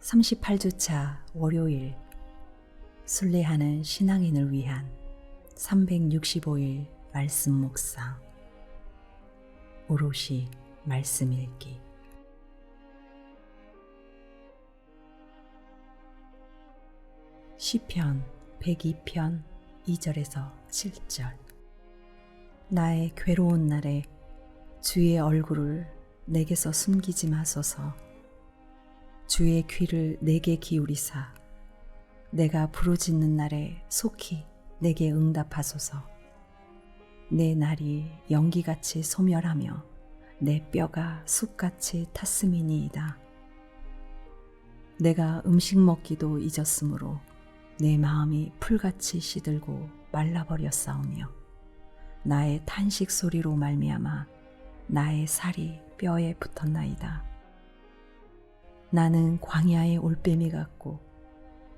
38주차 월요일 순례하는 신앙인을 위한 365일 말씀 묵상 오롯이 말씀 읽기. 시편 102편 2절에서 7절. 나의 괴로운 날에 주의 얼굴을 내게서 숨기지 마소서 주의 귀를 내게 기울이사. 내가 부르짖는 날에 속히 내게 응답하소서. 내 날이 연기같이 소멸하며 내 뼈가 숲같이 탔음이니이다. 내가 음식 먹기도 잊었으므로 내 마음이 풀같이 시들고 말라버렸사오며 나의 탄식 소리로 말미암아 나의 살이 뼈에 붙었나이다. 나는 광야의 올빼미 같고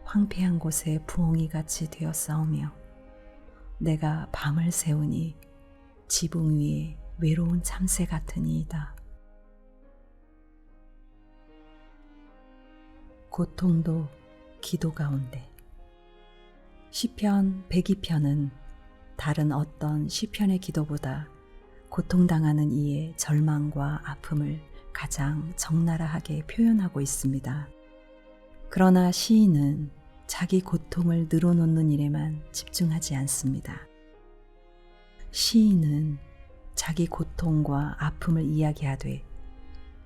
황폐한 곳에 부엉이 같이 되었사오며 내가 밤을 새우니 지붕 위에 외로운 참새 같으니이다. 고통도 기도 가운데 시편 102편은 다른 어떤 시편의 기도보다 고통당하는 이의 절망과 아픔을 가장 적나라하게 표현하고 있습니다. 그러나 시인은 자기 고통을 늘어놓는 일에만 집중하지 않습니다. 시인은 자기 고통과 아픔을 이야기하되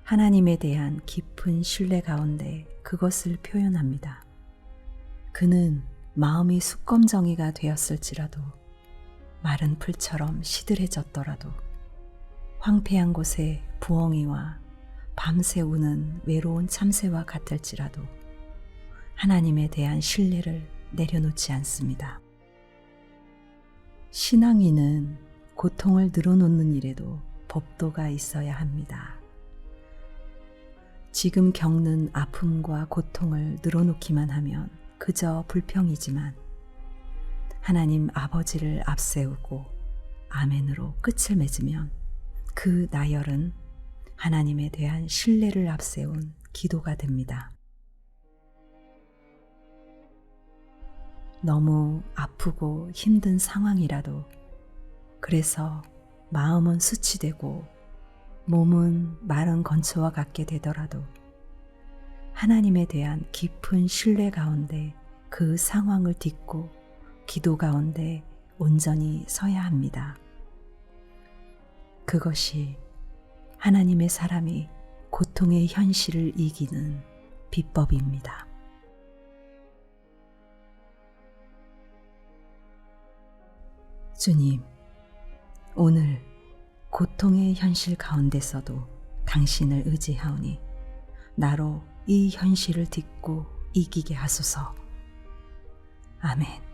하나님에 대한 깊은 신뢰 가운데 그것을 표현합니다. 그는 마음이 숙검정이가 되었을지라도 마른 풀처럼 시들해졌더라도 황폐한 곳에 부엉이와 밤새 우는 외로운 참새와 같을지라도 하나님에 대한 신뢰를 내려놓지 않습니다. 신앙인은 고통을 늘어놓는 일에도 법도가 있어야 합니다. 지금 겪는 아픔과 고통을 늘어놓기만 하면 그저 불평이지만 하나님 아버지를 앞세우고 아멘으로 끝을 맺으면 그 나열은 하나님에 대한 신뢰를 앞세운 기도가 됩니다. 너무 아프고 힘든 상황이라도 그래서 마음은 수치되고 몸은 마른 건초와 같게 되더라도 하나님에 대한 깊은 신뢰 가운데 그 상황을 딛고 기도 가운데 온전히 서야 합니다. 그것이 하나님의 사람이 고통의 현실을 이기는 비법입니다. 주님, 오늘 고통의 현실 가운데서도 당신을 의지하오니 나로 이 현실을 딛고 이기게 하소서. 아멘.